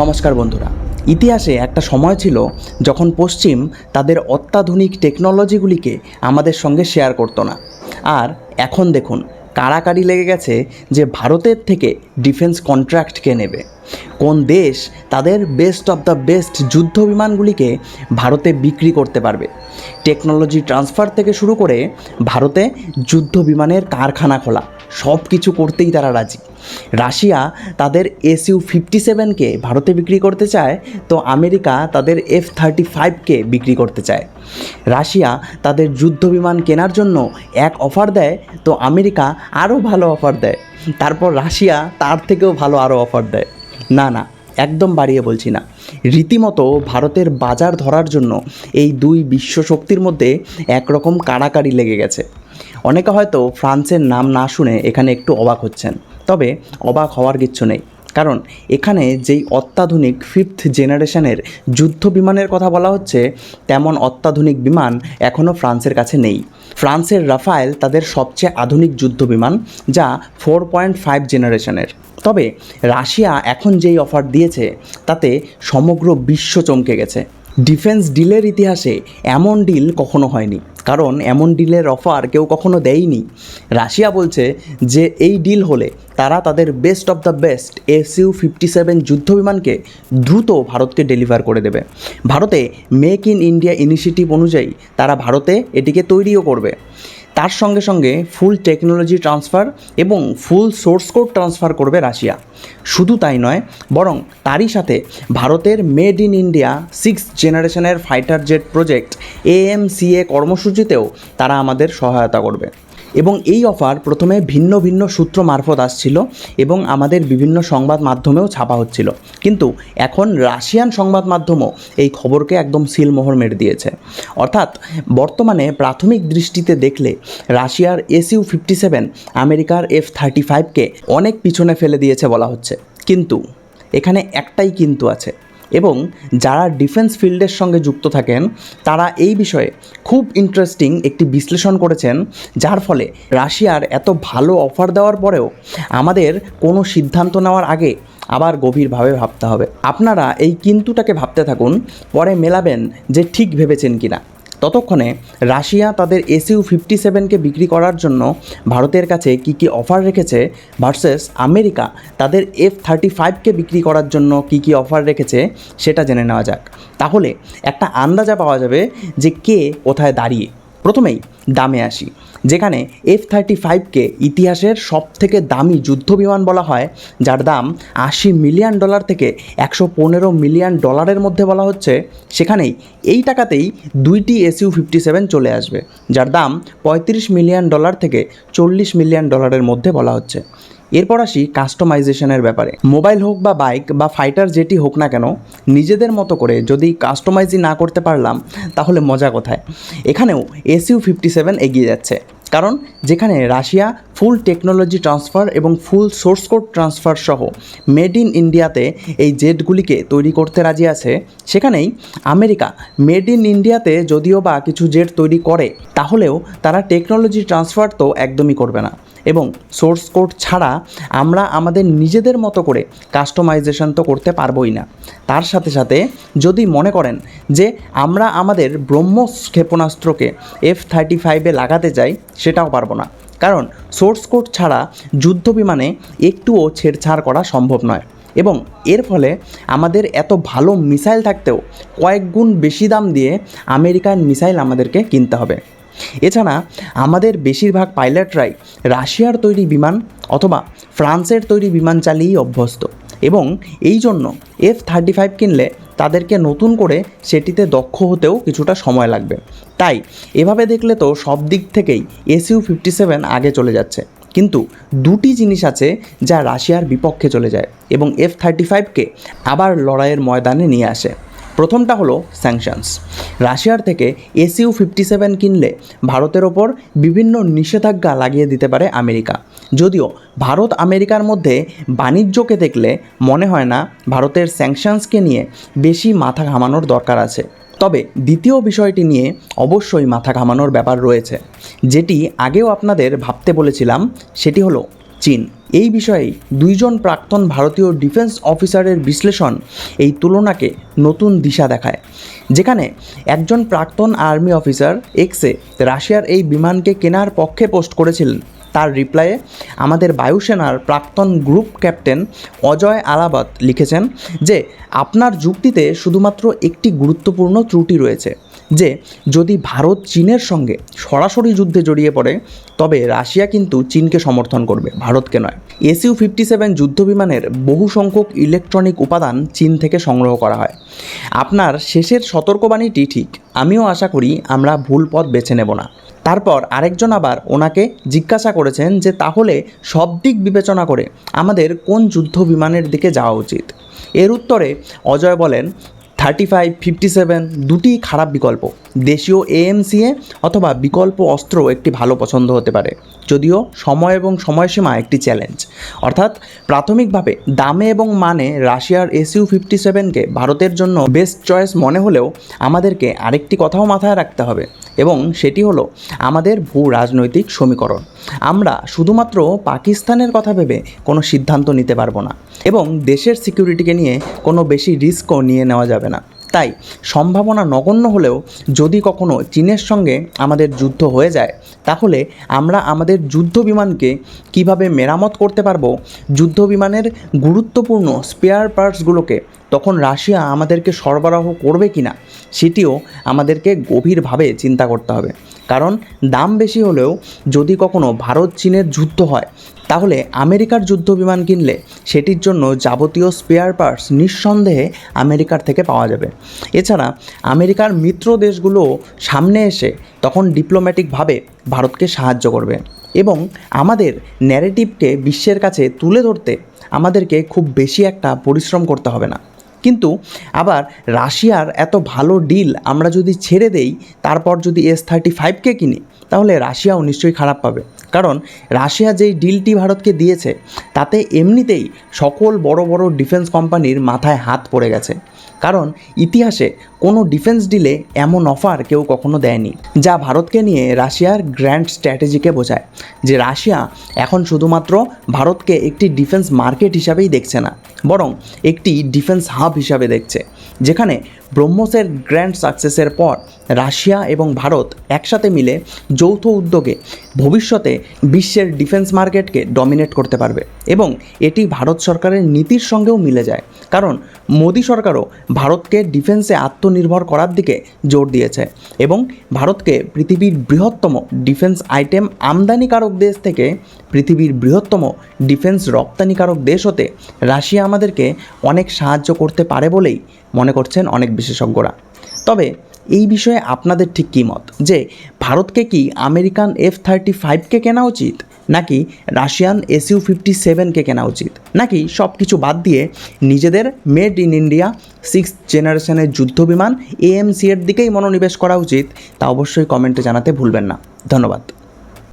নমস্কার বন্ধুরা। ইতিহাসে একটা সময় ছিল যখন পশ্চিম তাদের অত্যাধুনিক টেকনোলজিগুলিকে আমাদের সঙ্গে শেয়ার করতো না। আর এখন দেখুন কাড়াকাড়ি লেগে গেছে যে ভারতের থেকে ডিফেন্স কন্ট্রাক্ট কে নেবে। কোন দেশ তাদের বেস্ট অফ দ্য বেস্ট যুদ্ধ বিমানগুলিকে ভারতে বিক্রি করতে পারবে। টেকনোলজি ট্রান্সফার থেকে শুরু করে ভারতে যুদ্ধ বিমানের কারখানা খোলা। সব কিছু করতেই তারা রাজি। রাশিয়া তাদের এসইউ ফিফটি সেভেনকে ভারতে বিক্রি করতে চায়, তো আমেরিকা তাদের এফ থার্টি ফাইভকে বিক্রি করতে চায়। রাশিয়া তাদের যুদ্ধ বিমান কেনার জন্য এক অফার দেয়, তো আমেরিকা আরও ভালো অফার দেয়। তারপর রাশিয়া তার থেকেও ভালো আরও অফার দেয়। না না, একদম বাড়িয়ে বলছি না। রীতিমতো ভারতের বাজার ধরার জন্য এই দুই বিশ্ব শক্তির মধ্যে একরকম কাড়াকাড়ি লেগে গেছে। অনেকে হয়তো ফ্রান্সের নাম না শুনে এখানে একটু অবাক হচ্ছেন। তবে অবাক হওয়ার কিচ্ছু নেই। কারণ এখানে যেই অত্যাধুনিক ফিফথ জেনারেশনের যুদ্ধ বিমানের কথা বলা হচ্ছে, তেমন অত্যাধুনিক বিমান এখনও ফ্রান্সের কাছে নেই। ফ্রান্সের রাফায়েল তাদের সবচেয়ে আধুনিক যুদ্ধ বিমান, যা ফোর পয়েন্ট ফাইভ জেনারেশনের তবে রাশিয়া এখন যেই অফার দিয়েছে, তাতে সমগ্র বিশ্ব চমকে গেছে। ডিফেন্স ডিলের ইতিহাসে এমন ডিল কখনো হয়নি। কারণ এমন ডিলের অফার কেউ কখনো দেয়নি। রাশিয়া বলছে যে এই ডিল হলে তারা তাদের best of the best SU fifty seven যুদ্ধ বিমানকে দ্রুত ভারতকে ডেলিভার করে দেবে। ভারতে মেক ইন ইন্ডিয়া ইনিশিয়েটিভ অনুযায়ী তারা ভারতে এটিকে তৈরিও করবে। তার সঙ্গে সঙ্গে ফুল টেকনোলজি ট্রান্সফার এবং ফুল সোর্স কোড ট্রান্সফার করবে রাশিয়া। শুধু তাই নয়, বরং তারই সাথে ভারতের মেড ইন ইন্ডিয়া সিক্স জেনারেশনের ফাইটার জেট প্রজেক্ট এএমসিএ কর্মসূচিতেও তারা আমাদের সহায়তা করবে। এবং এই অফার প্রথমে ভিন্ন ভিন্ন সূত্র মারফত আসছিল এবং আমাদের বিভিন্ন সংবাদ মাধ্যমেও ছাপা হচ্ছিল। কিন্তু এখন রাশিয়ান সংবাদ মাধ্যমও এই খবরকে একদম সিলমোহর মেরে দিয়েছে। অর্থাৎ বর্তমানে প্রাথমিক দৃষ্টিতে দেখলে রাশিয়ার এসইউ ফিফটি সেভেন আমেরিকার এফ থার্টি ফাইভকে অনেক পিছনে ফেলে দিয়েছে বলা হচ্ছে। কিন্তু এখানে একটাই কিন্তু আছে। এবং যারা ডিফেন্স ফিল্ডের সঙ্গে যুক্ত থাকেন, তারা এই বিষয়ে খুব ইন্টারেস্টিং একটি বিশ্লেষণ করেছেন, যার ফলে রাশিয়ার এত ভালো অফার দেওয়ার পরেও আমাদের কোনো সিদ্ধান্ত নেওয়ার আগে আবার গভীরভাবে ভাবতে হবে। আপনারা এই কিন্তুটাকে ভাবতে থাকুন, পরে মেলাবেন যে ঠিক ভেবেছেন কিনা। ততক্ষণে রাশিয়া তাদের এসইউ ফিফটি সেভেনকে বিক্রি করার জন্য ভারতের কাছে কি কি অফার রেখেছে ভার্সেস আমেরিকা তাদের এফ থার্টি ফাইভকে বিক্রি করার জন্য কি কি অফার রেখেছে সেটা জেনে নেওয়া যাক। তাহলে একটা আন্দাজা পাওয়া যাবে যে কে কোথায় দাঁড়িয়ে। প্রথমেই দামে আসি, যেখানে এফ থার্টি ফাইভকে ইতিহাসের সব থেকে দামি যুদ্ধ বিমান বলা হয়, যার দাম আশি মিলিয়ন ডলার থেকে একশো পনেরো মিলিয়ন ডলারের মধ্যে বলা হচ্ছে। সেখানেই এই টাকাতেই দুইটি এসইউ ফিফটি সেভেন চলে আসবে, যার দাম পঁয়ত্রিশ মিলিয়ন ডলার থেকে চল্লিশ মিলিয়ন ডলারের মধ্যে বলা হচ্ছে। এরপর আসি কাস্টমাইজেশনের ব্যাপারে। মোবাইল হোক বা বাইক বা ফাইটার যেটি হোক না কেন, নিজেদের মতো করে যদি কাস্টমাইজই না করতে পারলাম, তাহলে মজা কোথায়? এখানেও এসইউ ফিফটি সেভেন এগিয়ে যাচ্ছে। কারণ যেখানে রাশিয়া ফুল টেকনোলজি ট্রান্সফার এবং ফুল সোর্স কোড ট্রান্সফার সহ মেড ইন ইন্ডিয়াতে এই জেটগুলিকে তৈরি করতে রাজি আছে, সেখানেই আমেরিকা মেড ইন ইন্ডিয়াতে যদিও বা কিছু জেট তৈরি করে, তাহলেও তারা টেকনোলজি ট্রান্সফার তো একদমই করবে না। এবং সোর্স কোড ছাড়া আমরা আমাদের নিজেদের মতো করে কাস্টমাইজেশন তো করতে পারবোই না। তার সাথে সাথে যদি মনে করেন যে আমরা আমাদের ব্রহ্মস ক্ষেপণাস্ত্রকে এফ থার্টি ফাইভে লাগাতে চাই, সেটাও পারব না। কারণ সোর্স কোড ছাড়া যুদ্ধ বিমানে একটুও ছেড়ছাড় করা সম্ভব নয়। এবং এর ফলে আমাদের এত ভালো মিসাইল থাকতেও কয়েক গুণ বেশি দাম দিয়ে আমেরিকান মিসাইল আমাদেরকে কিনতে হবে। এছাড়া আমাদের বেশিরভাগ পাইলটরাই রাশিয়ার তৈরি বিমান অথবা ফ্রান্সের তৈরি বিমান চালিয়েই অভ্যস্ত এবং এই জন্য এফ থার্টি ফাইভ কিনলে তাদেরকে নতুন করে সেটিতে দক্ষ হতেও কিছুটা সময় লাগবে। তাই এভাবে দেখলে তো সব দিক থেকেই এসইউ ফিফটি সেভেন আগে চলে যাচ্ছে। কিন্তু দুটি জিনিস আছে যা রাশিয়ার বিপক্ষে চলে যায় এবং এফ থার্টি ফাইভকে আবার লড়াইয়ের ময়দানে নিয়ে আসে। প্রথমটা হলো স্যাংশনস রাশিয়ার থেকে এসইউ ফিফটি সেভেন কিনলে ভারতের ওপর বিভিন্ন নিষেধাজ্ঞা লাগিয়ে দিতে পারে আমেরিকা। যদিও ভারত আমেরিকার মধ্যে বাণিজ্যকে দেখলে মনে হয় না ভারতের স্যাংশনসকে নিয়ে বেশি মাথা ঘামানোর দরকার আছে। তবে দ্বিতীয় বিষয়টি নিয়ে অবশ্যই মাথা ঘামানোর ব্যাপার রয়েছে। যেটি আগেও আপনাদের ভাবতে বলেছিলাম, সেটি হলো চীন। এই বিষয়ে দুইজন প্রাক্তন ভারতীয় ডিফেন্স অফিসারের বিশ্লেষণ এই তুলনাকে নতুন দিশা দেখায়। যেখানে একজন প্রাক্তন আর্মি অফিসার এক্সে রাশিয়ার এই বিমানকে কেনার পক্ষে পোস্ট করেছিলেন। তার রিপ্লাইয়ে আমাদের বায়ুসেনার প্রাক্তন গ্রুপ ক্যাপ্টেন অজয় আলাবাত লিখেছেন যে, আপনার যুক্তিতে শুধুমাত্র একটি গুরুত্বপূর্ণ ত্রুটি রয়েছে, যে যদি ভারত চীনের সঙ্গে সরাসরি যুদ্ধে জড়িয়ে পড়ে, তবে রাশিয়া কিন্তু চীনকে সমর্থন করবে, ভারতকে নয়। এসইউ ফিফটি সেভেন যুদ্ধবিমানের বহু সংখ্যক ইলেকট্রনিক উপাদান চীন থেকে সংগ্রহ করা হয়। আপনার শেষের সতর্কবাণীটি ঠিক। আমিও আশা করি আমরা ভুল পথ বেছে নেব না। তারপর আরেকজন আবার ওনাকে জিজ্ঞাসা করেছেন যে তাহলে সব দিক বিবেচনা করে আমাদের কোন যুদ্ধ বিমানের দিকে যাওয়া উচিত? এর উত্তরে অজয় বলেন, থার্টি ফাইভ, ফিফটি সেভেন দুটি খারাপ বিকল্প। দেশীয় এএমসিএ অথবা বিকল্প অস্ত্র একটি ভালো পছন্দ হতে পারে। যদিও সময় এবং সময়সীমা একটি চ্যালেঞ্জ। অর্থাৎ প্রাথমিকভাবে দামে এবং মানে রাশিয়ার এসইউ ফিফটি সেভেনকে ভারতের জন্য বেস্ট চয়েস মনে হলেও আমাদেরকে আরেকটি কথাও মাথায় রাখতে হবে। এবং সেটি হলো আমাদের ভূ রাজনৈতিক সমীকরণ। আমরা শুধুমাত্র পাকিস্তানের কথা ভেবে কোনো সিদ্ধান্ত নিতে পারব না এবং দেশের সিকিউরিটিকে নিয়ে কোনো বেশি রিস্কও নিয়ে নেওয়া যাবে না। তাই সম্ভাবনা নগণ্য হলেও যদি কখনো চীনের সঙ্গে আমাদের যুদ্ধ হয়ে যায়, তাহলে আমরা আমাদের যুদ্ধ বিমানকে কীভাবে মেরামত করতে পারব? যুদ্ধ বিমানের গুরুত্বপূর্ণ স্পেয়ার পার্টসগুলোকে তখন রাশিয়া আমাদেরকে সরবরাহ করবে কি না সেটিও আমাদেরকে গভীরভাবে চিন্তা করতে হবে। কারণ দাম বেশি হলেও যদি কখনো ভারত চীনের যুদ্ধ হয়, তাহলে আমেরিকার যুদ্ধ বিমান কিনলে সেটির জন্য যাবতীয় স্পেয়ার পার্টস নিঃসন্দেহে আমেরিকার থেকে পাওয়া যাবে। এছাড়া আমেরিকার মিত্র দেশগুলো সামনে এসে তখন ডিপ্লোম্যাটিকভাবে ভারতকে সাহায্য করবে এবং আমাদের ন্যারেটিভকে বিশ্বের কাছে তুলে ধরতে আমাদেরকে খুব বেশি একটা পরিশ্রম করতে হবে না। কিন্তু আবার রাশিয়ার এত ভালো ডিল আমরা যদি ছেড়ে দেই, তারপর যদি এস থার্টি ফাইভকে কিনি, তাহলে রাশিয়াও নিশ্চয়ই খারাপ পাবে। কারণ রাশিয়া যেই ডিলটি ভারতকে দিয়েছে, তাতে এমনিতেই সকল বড় বড় ডিফেন্স কোম্পানির মাথায় হাত পড়ে গেছে। কারণ ইতিহাসে কোনো ডিফেন্স ডিলে এমন অফার কেউ কখনো দেয়নি, যা ভারতকে নিয়ে রাশিয়ার গ্র্যান্ড স্ট্র্যাটেজিকে বোঝায়, যে রাশিয়া এখন শুধুমাত্র ভারতকে একটি ডিফেন্স মার্কেট হিসাবেই দেখছে না, বরং একটি ডিফেন্স হাব হিসাবে দেখছে, যেখানে ব্রহ্মসের গ্র্যান্ড সাকসেসের পর রাশিয়া এবং ভারত একসাথে মিলে যৌথ উদ্যোগে ভবিষ্যতে বিশ্বের ডিফেন্স মার্কেটকে ডমিনেট করতে পারবে, এবং এটি ভারত সরকারের নীতির সঙ্গেও মিলে যায়, কারণ মোদী সরকারও ভারতকে ডিফেন্সে আত্মনির্ভর করার দিকে জোর দিয়েছে এবং ভারতকে পৃথিবীর বৃহত্তম ডিফেন্স আইটেম আমদানিকারক দেশ থেকে পৃথিবীর বৃহত্তম ডিফেন্স রপ্তানিকারক দেশ হতে রাশিয়া আমাদেরকে অনেক সাহায্য করতে পারে বলেই মনে করছেন অনেক বিশেষজ্ঞরা। তবে এই বিষয়ে আপনাদের ঠিক কী মত? যে ভারতকে কি আমেরিকান এফ থার্টি ফাইভকে কেনা উচিত? নাকি রাশিয়ান এসইউ ফিফটি সেভেনকে কেনা উচিত? নাকি সব কিছু বাদ দিয়ে নিজেদের মেড ইন ইন্ডিয়া সিক্স জেনারেশনের যুদ্ধ বিমান এএমসি এর দিকেই মনোনিবেশ করা উচিত? তা অবশ্যই কমেন্টে জানাতে ভুলবেন না। ধন্যবাদ।